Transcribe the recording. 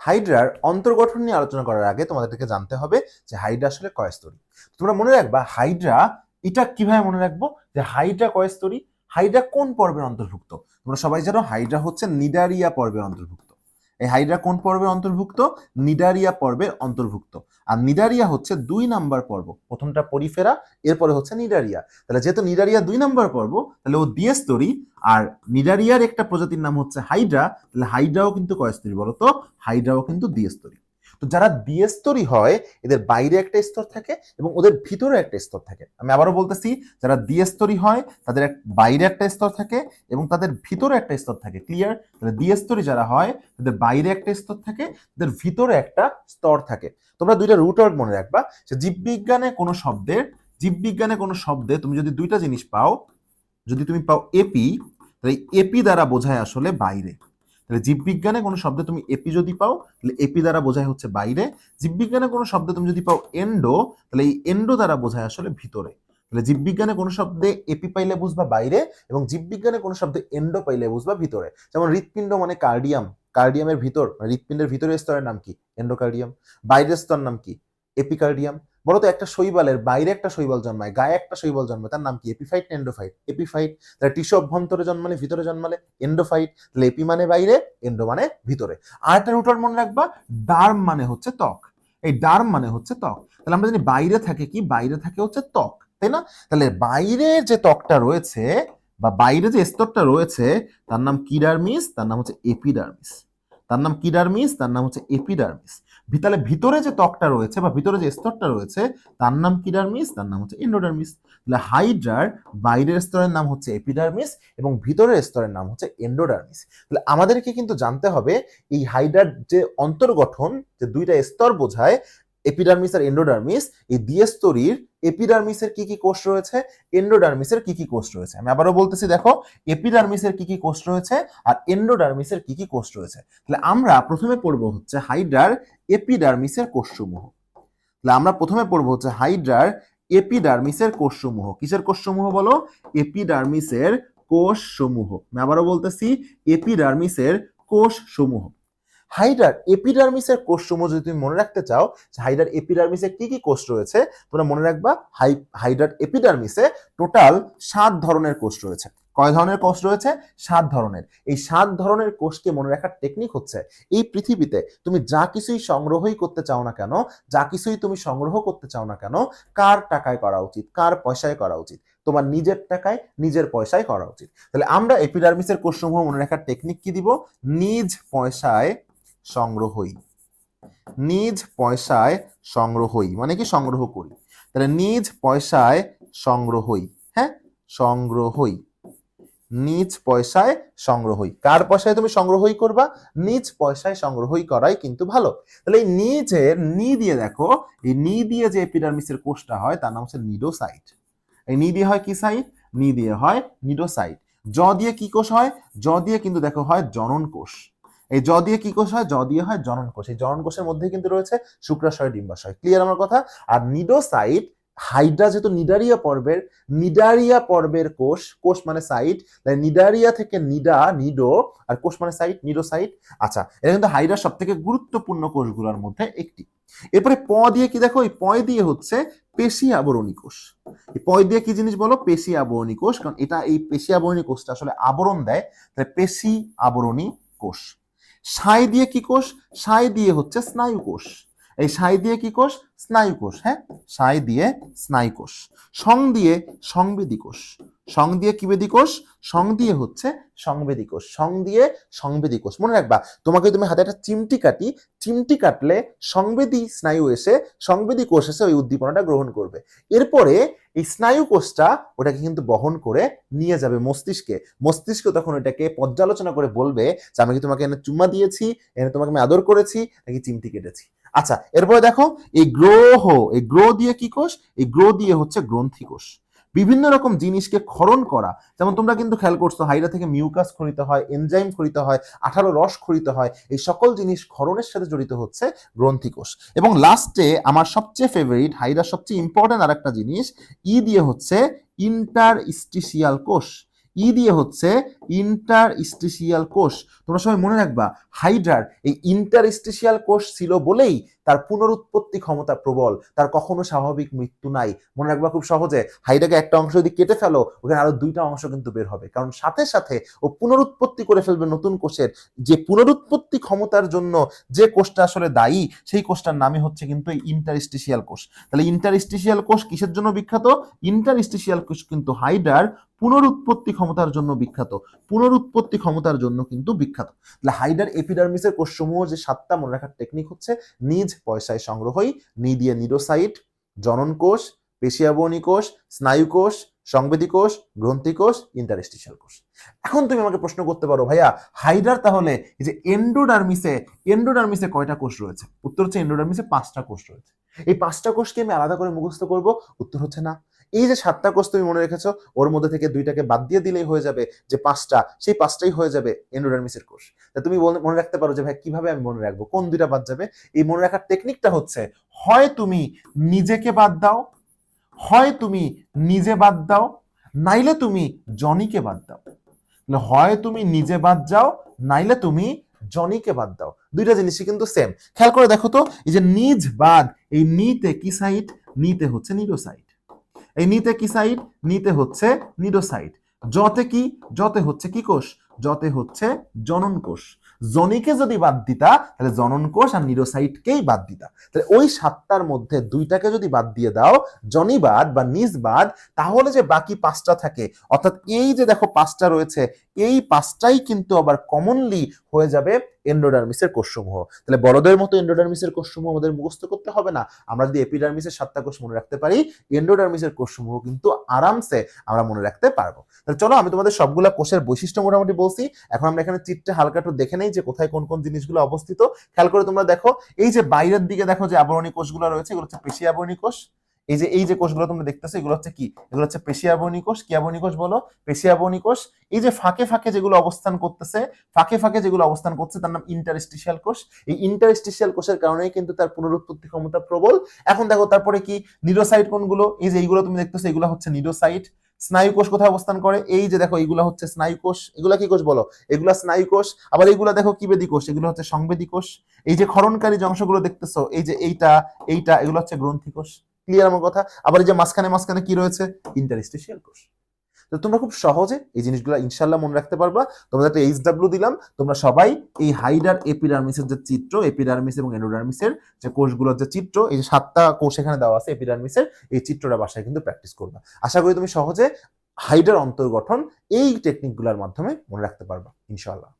হাইড্রার অন্তর্গঠন নিয়ে আলোচনা করার আগে তোমাদেরকে জানতে হবে যে হাইড্রা আসলে কয় স্তরী। তোমরা মনে রাখবা, হাইড্রা, এটা কীভাবে মনে রাখব? যে হাইড্রা কয় স্তরী? হাইড্রা কোন পর্বের অন্তর্ভুক্ত? তোমরা সবাই জানো হাইড্রা হচ্ছে নিডারিয়া পর্বের অন্তর্ভুক্ত। এই হাইড্রা কোন পর্বের অন্তর্ভুক্ত? নিডারিয়া পর্বের অন্তর্ভুক্ত। আর নিডারিয়া হচ্ছে দুই নাম্বার পর্ব। প্রথমটা পরিফেরা, এরপরে হচ্ছে নিডারিয়া। তাহলে যেহেতু নিডারিয়া দুই নাম্বার পর্ব, তাহলে ও দ্বিস্তরী আর নিডারিয়ার একটা প্রজাতির নাম হচ্ছে হাইড্রা। তাহলে হাইড্রাও কিন্তু কয়স্তরী বলতো? হাইড্রাও কিন্তু দ্বিস্তরী তো যারা দ্বিস্তরী হয়, এদের বাইরে একটা স্তর থাকে এবং ওদের ভিতরে একটা স্তর থাকে। আমি আবারও বলতেছি, যারা দ্বিস্তরী হয়, তাদের বাইরে একটা স্তর থাকে এবং তাদের ভিতরে একটা স্তর থাকে। ক্লিয়ার তাহলে দ্বিস্তরী যারা হয়, তাদের বাইরে একটা স্তর থাকে, তাদের ভিতরে একটা স্তর থাকে। তোমরা দুইটা রুট ওয়ার্ড মনে রাখবা, যে জীববিজ্ঞানে কোনো শব্দের জীববিজ্ঞানে কোনো শব্দে তুমি যদি দুইটা জিনিস পাও, যদি তুমি পাও এপি তাহলে এপি দ্বারা বোঝায় আসলে বাইরে। তাহলে জীববিজ্ঞানে কোনো শব্দে তুমি এপি যদি পাও, তাহলে এপি দ্বারা বোঝায় হচ্ছে বাইরে। জীববিজ্ঞানে কোনো শব্দে তুমি যদি পাও এন্ডো, তাহলে এই এন্ডো দ্বারা বোঝায় আসলে ভিতরে। তাহলে জীববিজ্ঞানে কোনো শব্দে এপি পাইলে বুঝবা বাইরে এবং জীববিজ্ঞানে কোনো শব্দে এন্ডো পাইলে বুঝবা ভিতরে। যেমন হৃৎপিণ্ড মানে কার্ডিয়াম। কার্ডিয়ামের ভিতর মানে হৃৎপিণ্ডের ভিতরের স্তরের নাম কি? এন্ডোকার্ডিয়াম। বাইরের স্তর নাম কি? এপিকার্ডিয়াম। বলো তো একটা শৈবালের বাইরে একটা শৈবাল জন্মায়, গায়ে একটা শৈবাল জন্মায়। তার নাম কি? Epiphyte endophyte? এপিফাইট, তাহলে টিস্যু অভ্যন্তরে জন্মালে, ভিতরে জন্মালে এন্ডোফাইট, তাহলে এপি মানে বাইরে, এন্ডো মানে ভিতরে। আর একটা রুটার মনে রাখবা, ডার্ম মানে হচ্ছে ত্বক। এই ডার্ম মানে হচ্ছে ত্বক। তাহলে আমরা জানি বাইরে থাকে কি? বাইরে থাকে হচ্ছে ত্বক, তাই না? তাহলে বাইরে যে ত্বকটা রয়েছে বা বাইরে যে স্তরটা রয়েছে, তার নাম কিডার্মিস তার নাম হচ্ছে এপিডার্মিস। তার নাম কিডার্মিস, তার নাম হচ্ছে এপিডার্মিস। ভি- তাহলে ভিতরে যে ত্বকটা রয়েছে বা ভিতরে যে স্তরটা রয়েছে, তার নাম কিডার্মিস, তার নাম হচ্ছে এন্ডোডার্মিস। তাহলে হাইড্রার বাইরের স্তরের নাম হচ্ছে এপিডার্মিস এবং ভিতরের স্তরের নাম হচ্ছে এন্ডোডার্মিস। তাহলে আমাদেরকে কিন্তু জানতে হবে, এই হাইড্রার যে অন্তর্গঠন, যে দুইটা স্তর বোঝায়, এপিডার্মিস আর এন্ডোডার্মিস, এই দ্বিস্তরীর এপিডার্মিসের কি কি কোষ রয়েছে? এন্ডোডার্মিসের কি কি কোষ রয়েছে? আমি আবারও বলতেছি, দেখো এপিডার্মিসের কি কি কোষ রয়েছে আর এন্ডোডার্মিসের কি কি কোষ রয়েছে? তাহলে আমরা প্রথমে পড়ব হচ্ছে হাইড্রার এপিডার্মিসের কোষসমূহ। তাহলে আমরা প্রথমে পড়ব হচ্ছে হাইড্রার এপিডার্মিসের কোষসমূহ। কিসের কোষসমূহ বলো? এপিডার্মিসের কোষসমূহ। আমি আবারও বলতেছি এপিডার্মিসের কোষসমূহ। হাইডার এপিডার্মিসের কোষসমূহ যদি তুমি মনে রাখতে চাও, যে হাইডার এপিডার্মিসে কি কি কোষ রয়েছে, তোমরা মনে রাখবা হাই, হাইডার এপিডার্মিসে টোটাল সাত ধরনের কোষ রয়েছে। কয় ধরনের কোষ রয়েছে? সাত ধরনের। এই সাত ধরনের কোষকে মনে রাখার টেকনিক হচ্ছে, এই পৃথিবীতে তুমি যা কিছুই সংগ্রহই করতে চাও না কেন, যা কিছুই তুমি সংগ্রহ করতে চাও না কেন, কার টাকায় করা উচিত, কার পয়সায় করা উচিত? তোমার নিজের টাকায়, নিজের পয়সায় করা উচিত। তাহলে আমরা এপিডার্মিসের কোষসমূহ মনে রাখার টেকনিক কি দিব? নিজ পয়সায় সংগ্রহই। নিজ পয়সায় সংগ্রহই মানে কি সংগ্রহ করি? তাহলে নিজ পয়সায় সংগ্রহই হ্যাঁ? সংগ্রহই। নিজ পয়সায় সংগ্রহই। কার পয়সায় তুমি সংগ্রহই করবা? নিজ পয়সায় সংগ্রহই করাই কিন্তু ভালো। তাহলে এই নিজের, নি দিয়ে দেখো, এই নি দিয়ে যে এপিডার্মিসের কোষটা হয়, তার নাম হচ্ছে নিডোসাইট। এই নি দিয়ে হয় কি সাইট? নি দিয়ে হয় নিডোসাইট। জ দিয়ে কি কোষ হয়? জ দিয়ে কিন্তু দেখো হয় জনন কোষ। এই জ দিয়ে কি কোষ হয়? জ দিয়ে হয় জনন কোষ। এই জনন কোষের মধ্যে কিন্তু রয়েছে শুক্রাশয়, ডিম্বাশয়। ক্লিয়ার আমার কথা? আর নিডোসাইট, হাইড্রা যেহেতু নিডারিয়া পর্বের নিডারিয়া পর্বের কোষ কোষ মানে সাইট, তাই নিডারিয়া থেকে নিডা, নিডো, আর কোষ মানে সাইট, নিডোসাইট। আচ্ছা এটা কিন্তু হাইড্রা সব থেকে গুরুত্বপূর্ণ কোষগুলোর মধ্যে একটি। এরপরে প দিয়ে কি দেখো? এই পয় দিয়ে হচ্ছে পেশি আবরণী কোষ। এই পয় দিয়ে কি জিনিস বলো? পেশি আবরণী কোষ। কারণ এটা এই পেশি আবরণী কোষটা আসলে আবরণ দেয়। তাহলে পেশি আবরণী কোষ। সাই দিয়ে কি কোষ? সাই দিয়ে হচ্ছে স্নায়ু কোষ এই সাই দিয়ে কি কোষ? স্নায়ু কোষ হ্যাঁ? সাই দিয়ে স্নায়ু কোষ। সং দিয়ে সংবেদী কোষ। সং দিয়ে কি বেদী কোষ? সং দিয়ে হচ্ছে সংবেদী কোষ। সং দিয়ে সংবেদী কোষ। মনে রাখবা, তোমাকে তুমি হাতে একটা চিমটি কাটি, চিমটি কাটলে সংবেদী স্নায়ু এসে সংবেদী কোষ এসে ওই উদ্দীপনাটা গ্রহণ করবে। এরপরে এই স্নায়ু কোষটা ওটাকে কিন্তু বহন করে নিয়ে যাবে মস্তিষ্কে। মস্তিষ্ক তখন ওটাকে পর্যালোচনা করে বলবে যে, আমি কি তোমাকে এনে চুম্মা দিয়েছি? এনে তোমাকে আমি আদর করেছি? নাকি চিমটি কেটেছি? আচ্ছা এরপরে দেখো, এই গ্রহ এই গ্রহ দিয়ে কি কোষ? এই গ্রহ দিয়ে হচ্ছে গ্রন্থি কোষ। বিভিন্ন রকম জিনিসকে ক্ষরণ করা, যেমন তোমরা কিন্তু খেয়াল করছ হাইডা থেকে মিউকাস খরিত হয়, এনজাইম খরিত হয়, আঠারো রস খরিত হয়, এই সকল জিনিস ক্ষরণের সাথে জড়িত হচ্ছে গ্রন্থি কোষ। এবং লাস্টে আমার সবচেয়ে ফেভারিট হাইডার সবচেয়ে ইম্পর্টেন্ট আর একটা জিনিস, ই দিয়ে হচ্ছে ইন্টার ইস্টিসিয়াল কোষ। ই দিয়ে হচ্ছে ইন্টার স্টিশিয়াল কোষ। তোমরা সবাই মনে রাখবা, হাইড্রার এই ইন্টার স্টিশিয়াল কোষ ছিল বলেই তার পুনরুৎপত্তি ক্ষমতা প্রবল, তার কখনো স্বাভাবিক মৃত্যু নাই। মনে রাখবা খুব সহজে হাইডাকে একটা অংশ যদি কেটে ফেলো, ওখানে আরও দুইটা অংশ কিন্তু বের হবে। কারণ সাথে সাথে ও পুনরুৎপত্তি করে ফেলবে নতুন কোষের। যে পুনরুৎপত্তি ক্ষমতার জন্য যে কোষটা আসলে দায়ী, সেই কোষটার নামে হচ্ছে কিন্তু এই ইন্টারস্টিশিয়াল কোষ। তাহলে ইন্টারস্টিশিয়াল কোষ কিসের জন্য বিখ্যাত? ইন্টারস্টিশিয়াল কোষ কিন্তু হাইডার পুনরুৎপত্তি ক্ষমতার জন্য বিখ্যাত। পুনরুৎপত্তি ক্ষমতার জন্য কিন্তু বিখ্যাত। তাহলে হাইডার এপিডার্মিসের কোষসমূহ যে সাতটা মনে রাখার টেকনিক হচ্ছে, নিজ পয়সায় সংগ্রহই নি দিয়ে নিডোসাইট, জনন কোষ, পেশিয়াবনী কোষ, স্নায়ু কোষ, সংবেদী কোষ, গ্রন্থি কোষ ইন্টারেস্টিশিয়াল কোষ। এখন তুমি আমাকে প্রশ্ন করতে পারো, ভাইয়া, হাইডার তাহলে এই যে এন্ডোডার্মিসে এন্ডোডার্মিসে কয়টা কোষ রয়েছে? উত্তর হচ্ছে এন্ডোডার্মিসে পাঁচটা কোষ রয়েছে। এই পাঁচটা কোষকে আমি আলাদা করে মুখস্থ করব, উত্তর হচ্ছে না। এই যে সাতটা কোষ তুমি মনে রেখেছো, ওর মধ্যে থেকে দুইটাকে বাদ দিয়ে দিলেই হয়ে যাবে যে পাঁচটা, সেই পাঁচটাই হয়ে যাবে এন্ডোডার্মিসের কোষ। তা তুমি মনে রাখতে পারো যে ভাই, কীভাবে আমি মনে রাখব? কোন দুইটা বাদ যাবে? এই মনে রাখার টেকনিকটা হচ্ছে, হয় তুমি নিজেকে বাদ দাও, হয় তুমি নিজে বাদ দাও, নাইলে তুমি জনিকে বাদ দাও। হয় তুমি নিজে বাদ যাও, নাইলে তুমি জনিকে বাদ দাও। দুইটা জিনিসই কিন্তু সেম খেয়াল করে দেখো তো, এই যে নিজ বাদ, এই নিতে কি সাইট নিতে হচ্ছে নিডোসাইট এই নিতে কি সাইট নিতে হচ্ছে নিডোসাইট যতে কি? যতে হচ্ছে কি কোষ? যতে হচ্ছে জনন কোষ। জনিকে যদি বাদ দিতা, তাহলে জনন কোষ আর নিডোসাইটকেই বাদ দিতা। তাহলে ওই সাতটার মধ্যে দুইটাকে যদি বাদ দিয়ে দাও, জনি বাদ বা নিজবাদ তাহলে যে বাকি পাঁচটা থাকে, অর্থাৎ এই যে দেখো পাঁচটা রয়েছে, এই পাঁচটাই কিন্তু আবার কমনলি হয়ে যাবে এন্ডোডার্মিসের কোষসমূহ। তাহলে বড়দের মতো এন্ডোডার্মিসের কোষসমূহ আমাদের মুখস্থ করতে হবে না। আমরা যদি এপিডার্মিসের সাতটা কোষ মনে রাখতে পারি এন্ডোডার্মিসের কোষসমূহ কিন্তু আরামসে আমরা মনে রাখতে পারব। তাহলে চলো আমি তোমাদের সবগুলা কোষের বৈশিষ্ট্য মোটামুটি বলছি। এখন আমরা এখানে চিত্রে হালকা একটু দেখে নেই যে কোথায় কোন কোন জিনিসগুলো অবস্থিত। খেয়াল করে তোমরা দেখো, এই যে বাইরের দিকে দেখো যে আবরণী কোষগুলো রয়েছে, এগুলো হচ্ছে পেশি আবরণী কোষ। এই যে এই যে কোষগুলো তোমরা দেখতেছো, এগুলো হচ্ছে কি? এগুলো হচ্ছে পেশিয়াবনী কোষ। কি আবরণী কোষ বলো? পেশিয়াবনী কোষ। এই যে ফাঁকে ফাঁকে যেগুলো অবস্থান করতেছে, ফাঁকে ফাঁকে যেগুলো অবস্থান করছে, তার নাম ইন্টারস্টিশিয়াল কোষ। এই ইন্টারস্টিশিয়াল কোষের কারণেই কিন্তু তার পুনরুৎপত্তি ক্ষমতা প্রবল। এখন দেখো, তারপরে কি? নিডোসাইট কোনগুলো এই যে এইগুলো তুমি দেখতেছো, এগুলো হচ্ছে নিডোসাইট। স্নায়ু কোষ কোথায় অবস্থান করে? এই যে দেখো, এগুলো হচ্ছে স্নায়ু কোষ। এগুলা কি কোষ বলো? এগুলা স্নায়ু কোষ। আবার এইগুলা দেখো কি বেদি কোষ? এগুলো হচ্ছে সংবেদী কোষ। এই যে ক্ষরণকারী যে অংশগুলো দেখতেছো, এই যে এইটা এইটা, এগুলো হচ্ছে গ্রন্থি কোষ। ক্লিয়ার আমার কথা। আবার যে মাঝখানে মাঝখানে কি রয়েছে? ইন্টারস্টিশিয়াল কোষ তো তোমরা খুব সহজে এই জিনিসগুলো ইনশাল্লাহ মনে রাখতে পারবা। তোমাদের একটা এইচ ডাব্লিউ দিলাম। তোমরা সবাই এই হাইডার এপিডার্মিসের যে চিত্র এপিডার্মিস এবং এন্ডোডার্মিসের যে কোষগুলোর যে চিত্র, এই যে সাতটা কোষ এখানে দেওয়া আছে এপিডার্মিসের এই চিত্রটা বাসায় কিন্তু প্র্যাকটিস করবা। আশা করি তুমি সহজে হাইডার অন্তর্গঠন এই টেকনিকগুলোর মাধ্যমে মনে রাখতে পারবা, ইনশাআল্লাহ।